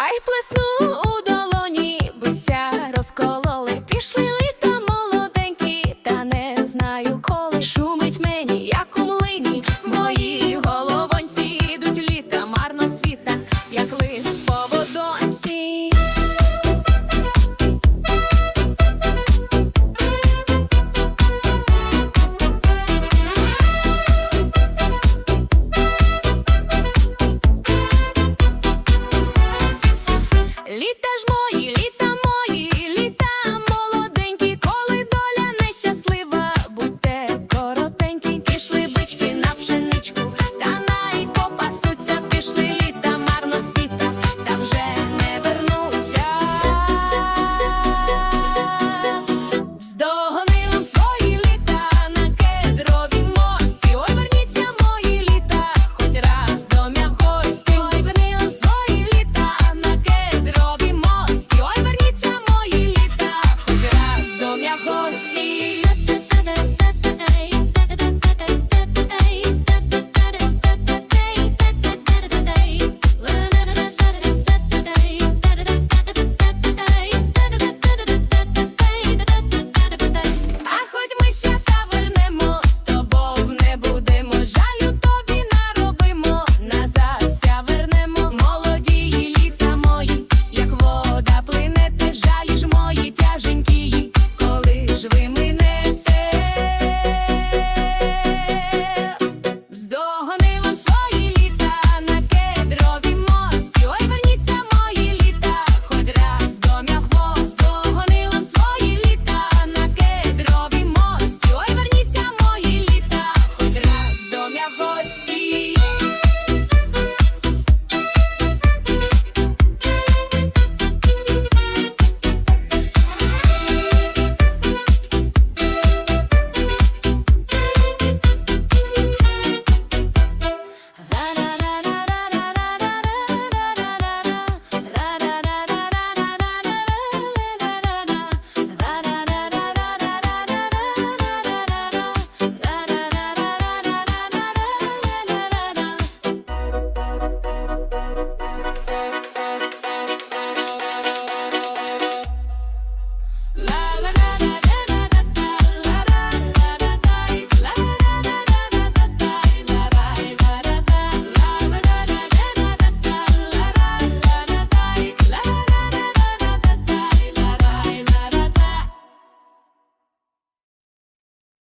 Ай плесну у долоні, бися розкололи. Пішли Agostinho.